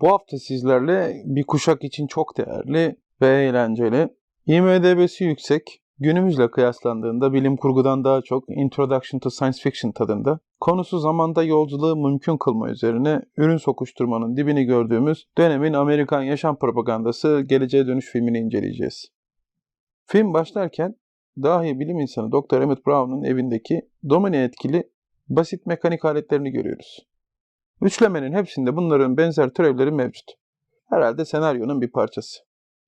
Bu hafta sizlerle bir kuşak için çok değerli ve eğlenceli, IMDB'si yüksek, günümüzle kıyaslandığında bilim kurgudan daha çok Introduction to Science Fiction tadında, konusu zamanda yolculuğu mümkün kılma üzerine ürün sokuşturmanın dibini gördüğümüz dönemin Amerikan yaşam propagandası Geleceğe Dönüş filmini inceleyeceğiz. Film başlarken dahi bilim insanı Dr. Emmett Brown'un evindeki domine etkili basit mekanik aletlerini görüyoruz. Üçlemenin hepsinde bunların benzer türevleri mevcut. Herhalde senaryonun bir parçası.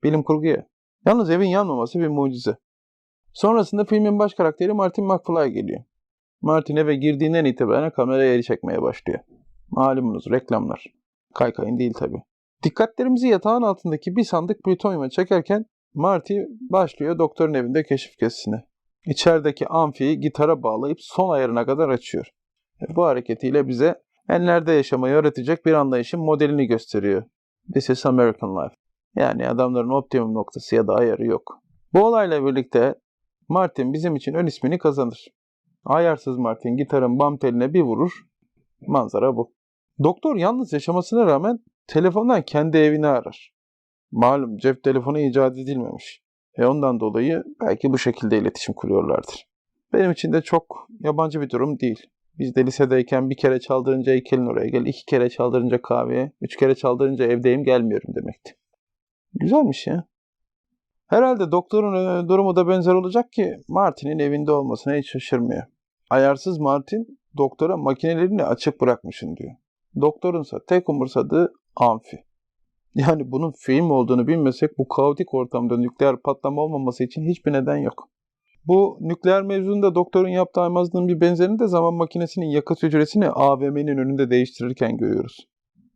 Bilim kurgu ya. Yalnız evin yanmaması bir mucize. Sonrasında filmin baş karakteri Martin McFly geliyor. Martin eve girdiğinden itibaren kameraya eli çekmeye başlıyor. Malumunuz reklamlar. Kaykayın değil tabi. Dikkatlerimizi yatağın altındaki bir sandık plütonyuma çekerken Marty başlıyor doktorun evinde keşif gezisine. İçerideki amfiyi gitara bağlayıp son ayarına kadar açıyor. E, bu hareketiyle bize enlerde yaşamayı öğretecek bir anlayışın modelini gösteriyor. This is American life. Yani adamların optimum noktası ya da ayarı yok. Bu olayla birlikte Martin bizim için ön ismini kazanır. Ayarsız Martin gitarın bam teline bir vurur. Manzara bu. Doktor yalnız yaşamasına rağmen telefondan kendi evini arar. Malum cep telefonu icat edilmemiş. E ondan dolayı belki bu şekilde iletişim kuruyorlardır. Benim için de çok yabancı bir durum değil. Biz de lisedeyken bir kere çaldırınca heykelin oraya gel, iki kere çaldırınca kahveye, üç kere çaldırınca evdeyim gelmiyorum demekti. Güzelmiş ya. Herhalde doktorun e, durumu da benzer olacak ki Martin'in evinde olmasına hiç şaşırmıyor. Ayarsız Martin doktora makinelerini açık bırakmışın diyor. Doktorunsa tek umursadığı amfi. Yani bunun film olduğunu bilmesek bu kaotik ortamda nükleer patlama olmaması için hiçbir neden yok. Bu nükleer mevzunda doktorun yaptığı aymazlığın bir benzerini de zaman makinesinin yakıt hücresini AVM'nin önünde değiştirirken görüyoruz.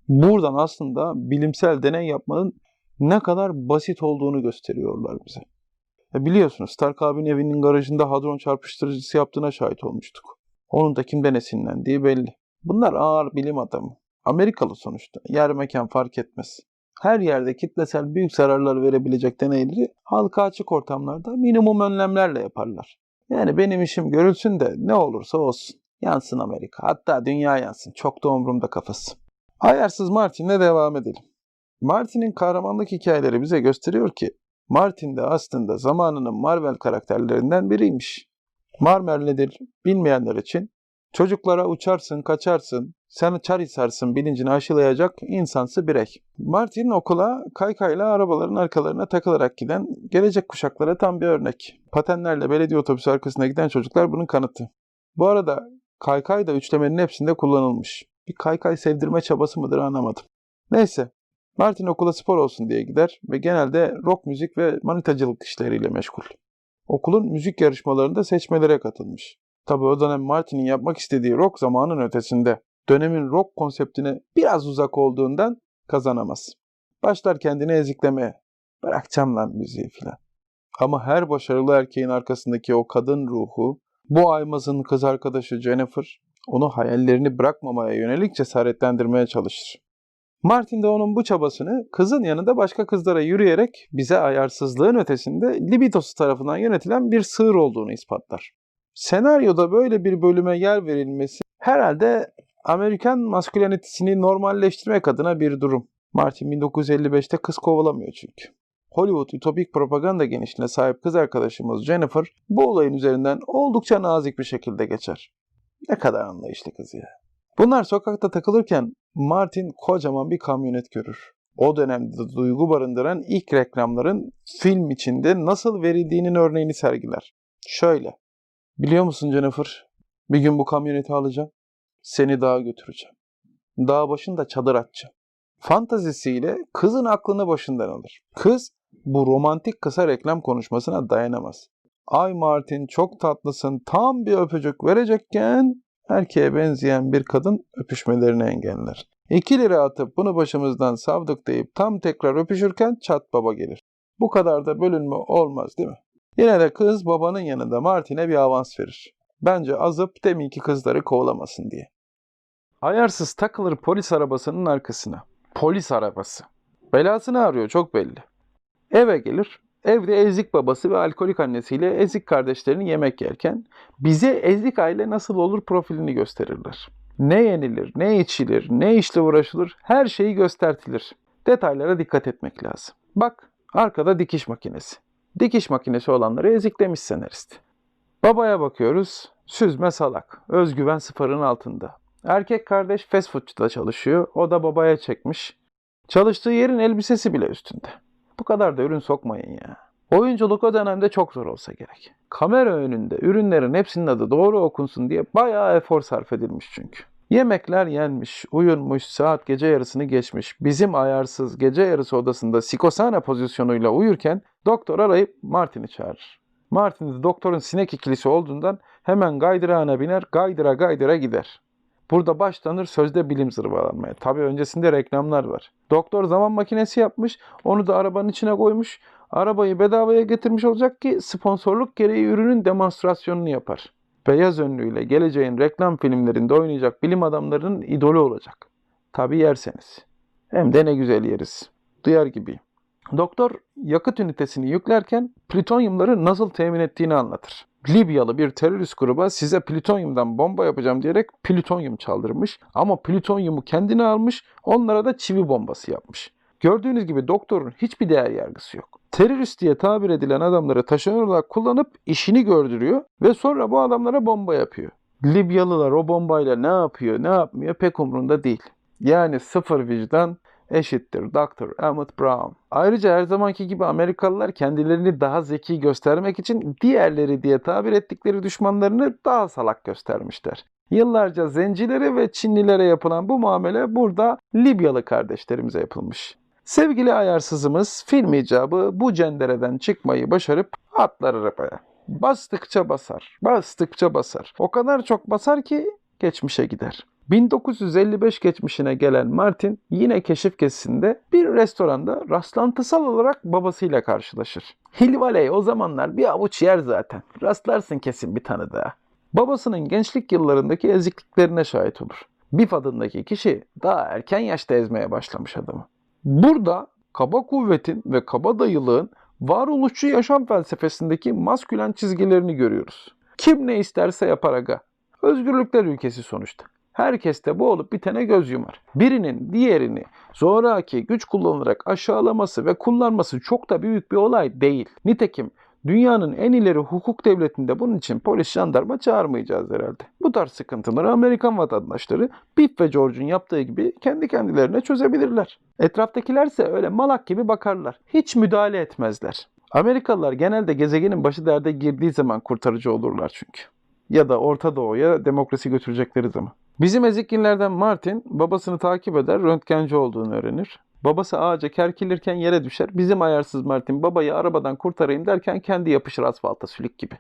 Buradan aslında bilimsel deney yapmanın ne kadar basit olduğunu gösteriyorlar bize. E biliyorsunuz Stark abinin evinin garajında hadron çarpıştırıcısı yaptığına şahit olmuştuk. Onun da kimden esinlendiği belli. Bunlar ağır bilim adamı. Amerikalı sonuçta. Yer mekan fark etmez. Her yerde kitlesel büyük zararlar verebilecek deneyleri halka açık ortamlarda minimum önlemlerle yaparlar. Yani benim işim görülsün de ne olursa olsun. Yansın Amerika. Hatta dünya yansın. Çok da umurumda kafası. Ayarsız Martin'le devam edelim. Martin'in kahramanlık hikayeleri bize gösteriyor ki Martin de aslında zamanının Marvel karakterlerinden biriymiş. Marvel nedir bilmeyenler için çocuklara uçarsın kaçarsın, sen çarisarsın bilincini aşılayacak insansı birey. Martin okula kaykayla arabaların arkalarına takılarak giden gelecek kuşaklara tam bir örnek. Patenlerle belediye otobüsü arkasına giden çocuklar bunun kanıtı. Bu arada kaykay da üçlemenin hepsinde kullanılmış. Bir kaykay sevdirme çabası mıdır anlamadım. Neyse Martin okula spor olsun diye gider ve genelde rock müzik ve manitacılık işleriyle meşgul. Okulun müzik yarışmalarında seçmelere katılmış. Tabi o dönem Martin'in yapmak istediği rock zamanın ötesinde. Dönemin rock konseptine biraz uzak olduğundan kazanamaz. Başlar kendini eziklemeye. Bırakacağım lan müziği filan. Ama her başarılı erkeğin arkasındaki o kadın ruhu, bu aymazın kız arkadaşı Jennifer, onu hayallerini bırakmamaya yönelik cesaretlendirmeye çalışır. Martin de onun bu çabasını kızın yanında başka kızlara yürüyerek bize ayarsızlığın ötesinde libidosu tarafından yönetilen bir sığır olduğunu ispatlar. Senaryoda böyle bir bölüme yer verilmesi herhalde Amerikan maskülenitesini normalleştirmek adına bir durum. Martin 1955'te kız kovalamıyor çünkü. Hollywood ütopik propaganda genişliğine sahip kız arkadaşımız Jennifer bu olayın üzerinden oldukça nazik bir şekilde geçer. Ne kadar anlayışlı kız ya. Bunlar sokakta takılırken Martin kocaman bir kamyonet görür. O dönemde duygu barındıran ilk reklamların film içinde nasıl verildiğinin örneğini sergiler. Şöyle. Biliyor musun Jennifer? Bir gün bu kamyoneti alacağım. Seni dağa götüreceğim. Dağ başında çadır atacağım. Fantazisiyle kızın aklını başından alır. Kız bu romantik kısa reklam konuşmasına dayanamaz. Ay Martin çok tatlısın tam bir öpücük verecekken erkeğe benzeyen bir kadın öpüşmelerini engeller. 2 lira atıp bunu başımızdan savdık deyip tam tekrar öpüşürken çat baba gelir. Bu kadar da bölünme olmaz değil mi? Yine de kız babanın yanında Martin'e bir avans verir. Bence azıp deminki kızları kovalamasın diye. Ayarsız takılır polis arabasının arkasına. Polis arabası. Belasını arıyor çok belli. Eve gelir. Evde ezik babası ve alkolik annesiyle ezik kardeşlerini yemek yerken bize ezik aile nasıl olur profilini gösterirler. Ne yenilir, ne içilir, ne işle uğraşılır her şeyi göstertilir. Detaylara dikkat etmek lazım. Bak arkada dikiş makinesi. Dikiş makinesi olanları eziklemiş senarist. Babaya bakıyoruz. Süzme salak. Özgüven sıfırın altında. Erkek kardeş fast foodçuda çalışıyor. O da babaya çekmiş. Çalıştığı yerin elbisesi bile üstünde. Bu kadar da ürün sokmayın ya. Oyunculuk o dönemde çok zor olsa gerek. Kamera önünde ürünlerin hepsinin adı doğru okunsun diye bayağı efor sarf edilmiş çünkü. Yemekler yenmiş, uyunmuş, saat gece yarısını geçmiş. Bizim ayarsız gece yarısı odasında sikosana pozisyonuyla uyurken doktor arayıp Martin'i çağırır. Martin de doktorun sinek ikilisi olduğundan hemen gaydırağına biner, gaydıra gaydıra gider. Burada başlanır sözde bilim zırvalanmaya. Tabii öncesinde reklamlar var. Doktor zaman makinesi yapmış, onu da arabanın içine koymuş. Arabayı bedavaya getirmiş olacak ki sponsorluk gereği ürünün demonstrasyonunu yapar. Beyaz önlüğüyle geleceğin reklam filmlerinde oynayacak bilim adamlarının idolü olacak. Tabii yerseniz. Hem de ne güzel yeriz. Duyar gibi. Doktor yakıt ünitesini yüklerken plütonyumları nasıl temin ettiğini anlatır. Libyalı bir terörist gruba size plütonyumdan bomba yapacağım diyerek plütonyum çaldırmış ama plütonyumu kendine almış onlara da çivi bombası yapmış. Gördüğünüz gibi doktorun hiçbir değer yargısı yok. Terörist diye tabir edilen adamları taşeron olarak kullanıp işini gördürüyor ve sonra bu adamlara bomba yapıyor. Libyalılar o bombayla ne yapıyor ne yapmıyor pek umrunda değil. Yani sıfır vicdan eşittir Dr. Emmett Brown. Ayrıca her zamanki gibi Amerikalılar kendilerini daha zeki göstermek için diğerleri diye tabir ettikleri düşmanlarını daha salak göstermişler. Yıllarca zencilere ve Çinlilere yapılan bu muamele burada Libyalı kardeşlerimize yapılmış. Sevgili ayarsızımız film icabı bu cendereden çıkmayı başarıp atlar arabaya. Bastıkça basar, bastıkça basar. O kadar çok basar ki geçmişe gider. 1955 geçmişine gelen Martin yine keşif gezisinde bir restoranda rastlantısal olarak babasıyla karşılaşır. Hilvaley o zamanlar bir avuç yer zaten. Rastlarsın kesin bir tanıdığa. Babasının gençlik yıllarındaki ezikliklerine şahit olur. Bif adındaki kişi daha erken yaşta ezmeye başlamış adamı. Burada kaba kuvvetin ve kaba dayılığın varoluşçu yaşam felsefesindeki maskülen çizgilerini görüyoruz. Kim ne isterse yapar aga. Özgürlükler ülkesi sonuçta. Herkes de bu olup bitene göz yumar. Birinin diğerini zoraki güç kullanarak aşağılaması ve kullanması çok da büyük bir olay değil. Nitekim dünyanın en ileri hukuk devletinde bunun için polis jandarma çağırmayacağız herhalde. Bu tarz sıkıntıları Amerikan vatandaşları Biff ve George'un yaptığı gibi kendi kendilerine çözebilirler. Etraftakilerse öyle malak gibi bakarlar. Hiç müdahale etmezler. Amerikalılar genelde gezegenin başı derde girdiği zaman kurtarıcı olurlar çünkü. Ya da Orta Doğu'ya demokrasi götürecekleri zaman. Bizim ezikkinlerden Martin babasını takip eder, röntgenci olduğunu öğrenir. Babası ağaca kerkilirken yere düşer. Bizim ayarsız Martin babayı arabadan kurtarayım derken kendi yapışır asfalta sülük gibi.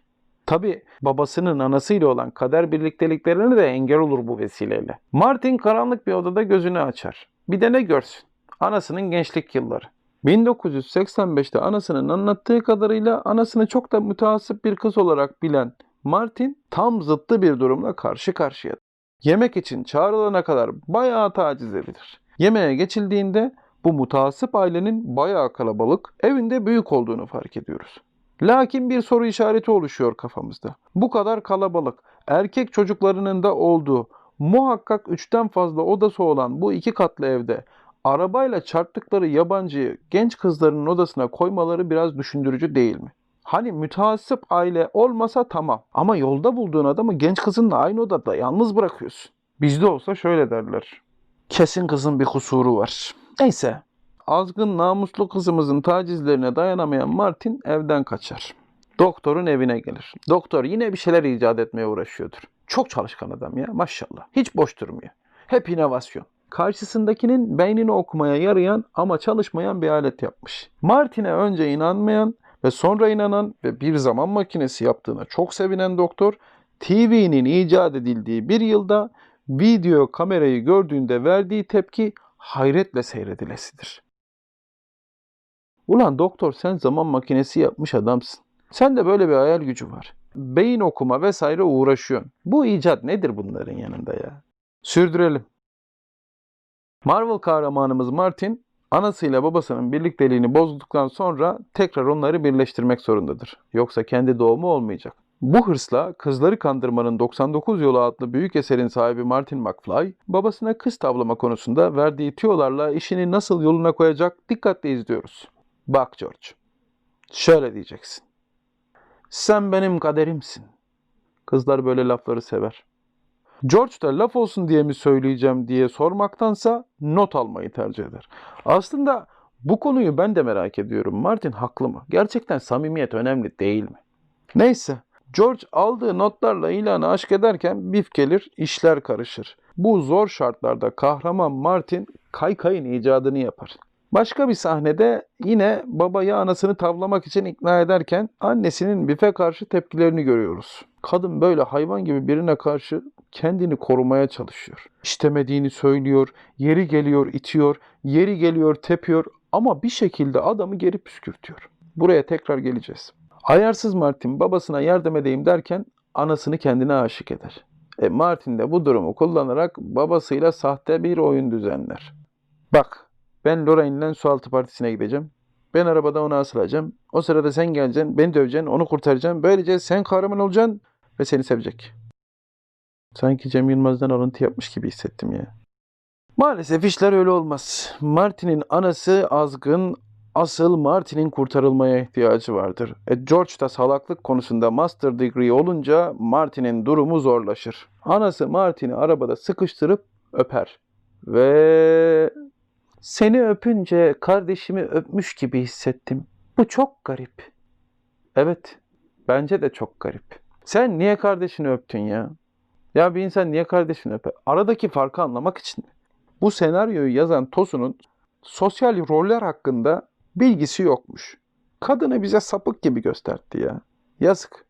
Tabi babasının anasıyla olan kader birlikteliklerine de engel olur bu vesileyle. Martin karanlık bir odada gözünü açar. Bir de ne görsün? Anasının gençlik yılları. 1985'te anasının anlattığı kadarıyla anasını çok da mütehassıp bir kız olarak bilen Martin tam zıttı bir durumla karşı karşıya. Yemek için çağrılana kadar bayağı taciz edilir. Yemeğe geçildiğinde bu mutasip ailenin bayağı kalabalık, evinde büyük olduğunu fark ediyoruz. Lakin bir soru işareti oluşuyor kafamızda. Bu kadar kalabalık, erkek çocuklarının da olduğu, muhakkak üçten fazla odası olan bu iki katlı evde arabayla çarptıkları yabancıyı genç kızlarının odasına koymaları biraz düşündürücü değil mi? Hani mütehassıp aile olmasa tamam ama yolda bulduğun adamı genç kızınla aynı odada yalnız bırakıyorsun. Bizde olsa şöyle derler. Kesin kızın bir kusuru var. Neyse. Azgın namuslu kızımızın tacizlerine dayanamayan Martin evden kaçar. Doktorun evine gelir. Doktor yine bir şeyler icat etmeye uğraşıyordur. Çok çalışkan adam ya maşallah. Hiç boş durmuyor. Hep inovasyon. Karşısındakinin beynini okumaya yarayan ama çalışmayan bir alet yapmış. Martin'e önce inanmayan ve sonra inanan ve bir zaman makinesi yaptığına çok sevinen doktor, TV'nin icat edildiği bir yılda video kamerayı gördüğünde verdiği tepki hayretle seyredilesidir. Ulan doktor sen zaman makinesi yapmış adamsın. Sen de böyle bir hayal gücü var. Beyin okuma vesaire uğraşıyorsun. Bu icat nedir bunların yanında ya? Sürdürelim. Marvel kahramanımız Martin anasıyla babasının birlikteliğini bozduktan sonra tekrar onları birleştirmek zorundadır. Yoksa kendi doğumu olmayacak. Bu hırsla Kızları Kandırmanın 99 Yolu adlı büyük eserin sahibi Martin McFly, babasına kız tavlama konusunda verdiği tüyolarla işini nasıl yoluna koyacak dikkatle izliyoruz. Bak George, şöyle diyeceksin. Sen benim kaderimsin. Kızlar böyle lafları sever. George da laf olsun diye mi söyleyeceğim diye sormaktansa not almayı tercih eder. Aslında bu konuyu ben de merak ediyorum. Martin haklı mı? Gerçekten samimiyet önemli değil mi? Neyse. George aldığı notlarla ilanı aşk ederken Biff gelir, işler karışır. Bu zor şartlarda kahraman Martin kaykayın icadını yapar. Başka bir sahnede yine babayı anasını tavlamak için ikna ederken annesinin Biff'e karşı tepkilerini görüyoruz. Kadın böyle hayvan gibi birine karşı kendini korumaya çalışıyor. İstemediğini söylüyor, yeri geliyor itiyor, yeri geliyor tepiyor ama bir şekilde adamı geri püskürtüyor. Buraya tekrar geleceğiz. Ayarsız Martin babasına yardım edeyim derken anasını kendine aşık eder. E Martin de bu durumu kullanarak babasıyla sahte bir oyun düzenler. Bak ben Lorraine'le sualtı partisine gideceğim. Ben arabada ona asılacağım. O sırada sen geleceksin, beni döveceksin, onu kurtaracaksın. Böylece sen kahraman olacaksın ve seni sevecek. Sanki Cem Yılmaz'dan alıntı yapmış gibi hissettim ya. Maalesef işler öyle olmaz. Martin'in anası azgın, asıl Martin'in kurtarılmaya ihtiyacı vardır. E George da salaklık konusunda master degree olunca Martin'in durumu zorlaşır. Anası Martin'i arabada sıkıştırıp öper. Ve seni öpünce kardeşimi öpmüş gibi hissettim. Bu çok garip. Evet, bence de çok garip. Sen niye kardeşini öptün ya? Ya bir insan niye kardeşini öper? Aradaki farkı anlamak için. Bu senaryoyu yazan Tosun'un sosyal roller hakkında bilgisi yokmuş. Kadını bize sapık gibi gösterdi ya. Yazık.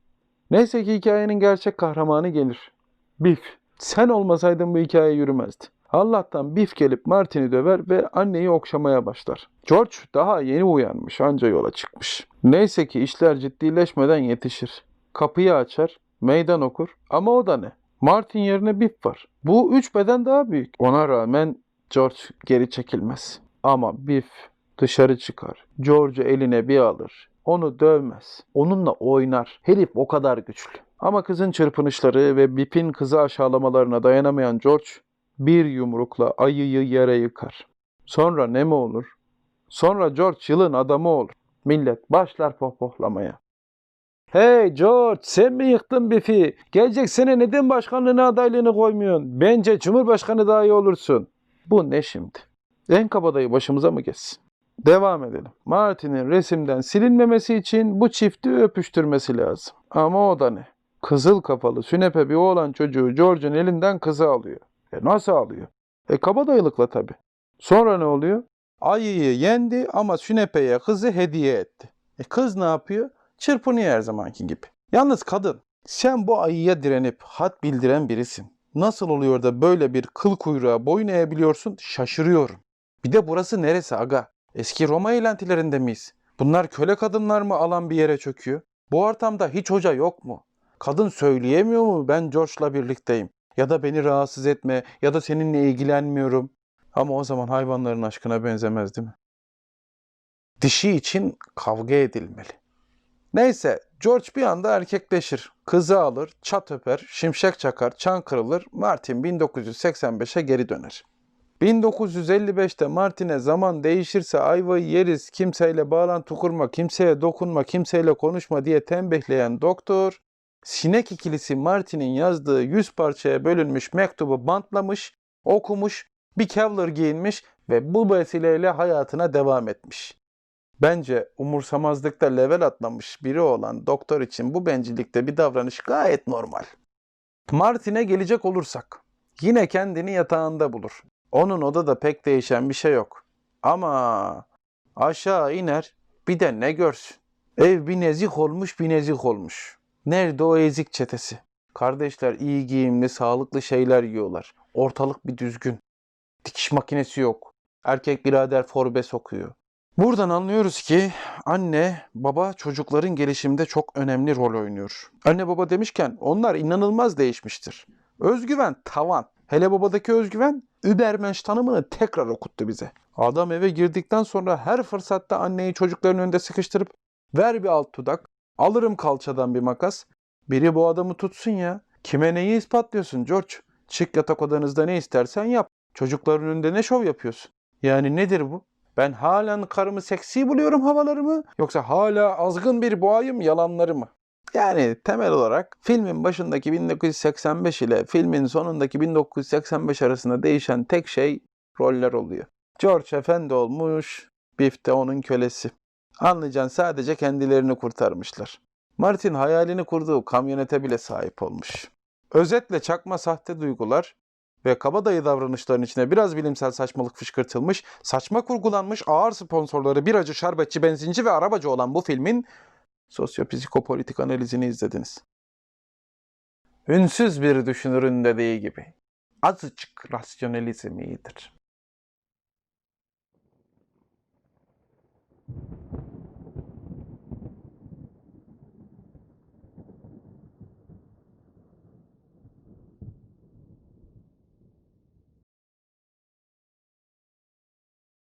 Neyse ki hikayenin gerçek kahramanı gelir. Biff. Sen olmasaydın bu hikaye yürümezdi. Allah'tan Biff gelip Martin'i döver ve anneyi okşamaya başlar. George daha yeni uyanmış anca yola çıkmış. Neyse ki işler ciddileşmeden yetişir. Kapıyı açar, meydan okur ama o da ne? Martin yerine Biff var. Bu üç beden daha büyük. Ona rağmen George geri çekilmez. Ama Biff dışarı çıkar. George'u eline bir alır. Onu dövmez. Onunla oynar. Herif o kadar güçlü. Ama kızın çırpınışları ve Biff'in kızı aşağılamalarına dayanamayan George bir yumrukla ayıyı yere yıkar. Sonra ne mi olur? Sonra George yılın adamı olur. Millet başlar pohpohlamaya. Hey George sen mi yıktın Biff'i? Gelecek sene neden başkanlığına adaylığını koymuyorsun? Bence Cumhurbaşkanı daha iyi olursun. Bu ne şimdi? En kabadayı başımıza mı geçsin? Devam edelim. Martin'in resimden silinmemesi için bu çifti öpüştürmesi lazım. Ama o da ne? Kızıl kafalı sünepe bir oğlan çocuğu George'un elinden kızı alıyor. E nasıl alıyor? E kabadayılıkla tabii. Sonra ne oluyor? Ayıyı yendi ama sünepeye kızı hediye etti. E kız ne yapıyor? Çırpınıyor her zamanki gibi. Yalnız kadın, sen bu ayıya direnip hat bildiren birisin. Nasıl oluyor da böyle bir kıl kuyruğa boyun eğebiliyorsun şaşırıyorum. Bir de burası neresi aga? Eski Roma eğlentilerinde miyiz? Bunlar köle kadınlar mı alan bir yere çöküyor? Bu ortamda hiç hoca yok mu? Kadın söyleyemiyor mu ben George'la birlikteyim? Ya da beni rahatsız etme ya da seninle ilgilenmiyorum. Ama o zaman hayvanların aşkına benzemez değil mi? Dişi için kavga edilmeli. Neyse George bir anda erkekleşir. Kızı alır, çat öper, şimşek çakar, çan kırılır. Martin 1985'e geri döner. 1955'te Martin'e zaman değişirse ayvayı yeriz, kimseyle bağlantı kurma, kimseye dokunma, kimseyle konuşma diye tembihleyen doktor, sinek ikilisi Martin'in yazdığı 100 parçaya bölünmüş mektubu bantlamış, okumuş, bir Kevlar giyinmiş ve bu vesileyle hayatına devam etmiş. Bence umursamazlıkta level atlamış biri olan doktor için bu bencillikte bir davranış gayet normal. Martin'e gelecek olursak, yine kendini yatağında bulur. Onun odada pek değişen bir şey yok. Ama aşağı iner bir de ne görsün. Ev bir nezik olmuş bir nezik olmuş. Nerede o ezik çetesi? Kardeşler iyi giyimli, sağlıklı şeyler yiyorlar. Ortalık bir düzgün. Dikiş makinesi yok. Erkek birader forbe sokuyor. Buradan anlıyoruz ki anne, baba çocukların gelişiminde çok önemli rol oynuyor. Anne baba demişken onlar inanılmaz değişmiştir. Özgüven tavan. Hele babadaki özgüven Übermensch tanımını tekrar okuttu bize. Adam eve girdikten sonra her fırsatta anneyi çocukların önünde sıkıştırıp ver bir alt dudak, alırım kalçadan bir makas, Biri bu adamı tutsun ya. Kime neyi ispatlıyorsun George? Çık yatak odanızda ne istersen yap. Çocukların önünde ne şov yapıyorsun? Yani nedir bu? Ben halen karımı seksi buluyorum havalarımı yoksa hala azgın bir boğayım yalanları mı? Yani temel olarak filmin başındaki 1985 ile filmin sonundaki 1985 arasında değişen tek şey roller oluyor. George efendi olmuş, Biff de onun kölesi. Anlayacağın sadece kendilerini kurtarmışlar. Martin hayalini kurduğu kamyonete bile sahip olmuş. Özetle çakma sahte duygular ve kabadayı davranışların içine biraz bilimsel saçmalık fışkırtılmış, saçma kurgulanmış ağır sponsorları bir acı şerbetçi, benzinci ve arabacı olan bu filmin sosyopsikopolitik analizini izlediniz. Ünsüz bir düşünürün dediği gibi azıcık rasyonalizm iyidir.